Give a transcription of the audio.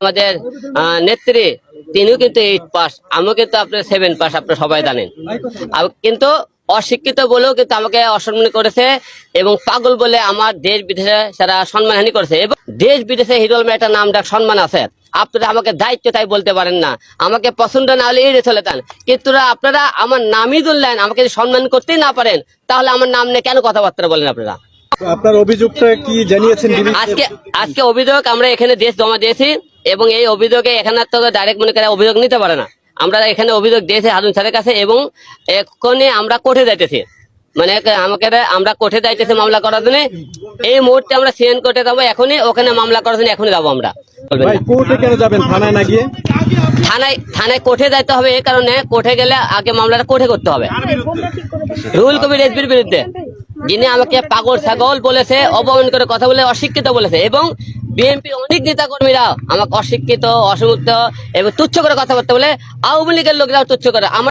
আমাদের নেত্রী তিনিও কিন্তু এইট পাস আমিও কিন্তু আপনার সেভেন পাস আপনারা সবাই জানেন। কিন্তু অশিক্ষিত বলেও কিন্তু আমাকে অসম্মান করেছে এবং পাগল বলে আমার দেশ বিদেশে সারা সম্মানহানি করেছে। এবং দেশ বিদেশে হিরোল একটা নাম ডাক সম্মান আছে। আপনারা আমাকে দায়িত্ব তাই বলতে পারেন না। আমাকে পছন্দ না হলে এড়িয়ে চলে যান। কিন্তু আপনারা আমার নামই ধরলেন আমাকে যদি সম্মান করতেই না পারেন তাহলে আমার নাম নিয়ে কেন কথাবার্তা বলেন আপনারা? আপনার অভিযোগটা কি জানিয়েছেন আজকে আজকে অভিযোগ আমরা এখানে দেশ জমা দিয়েছি। এবং এই অভিযোগে এখানে তো ডাইরেক্ট মনে করে অভিযোগ নিতে পারে না। আমরা এখানে অভিযোগ দিয়েছি হারুন স্যারের কাছে এবং এক্ষণে আমরা কোর্টে যাইতেছি। মানে আমাকে আমরা কোর্টে যাইতেছি মামলা করার জন্য। এই মুহূর্তে আমরা সিএন কোর্টে যাব এখনই ওখানে মামলা করার জন্য এখনই যাব আমরা। কোর্টে কেন যাবেন? থানায় না গিয়ে? থানায় থানায় কোর্টে যাইতে হবে এই কারণে কোর্টে গেলে আগে মামলাটা কোর্টে করতে হবে। রুহুল কবির এসবির বিরুদ্ধে। যিনি আমাকে পাগল, ছাগল বলেছে, অপমান করে কথা বলে অশিক্ষিত বলেছে এবং বিএনপি অনেক নেতা কর্মীরা আমাকে অশিক্ষিত অসমুক্ত এবং তুচ্ছ করে কথা বলতে বলে আওয়ামী লীগের লোকরাও তুচ্ছ করে। আমার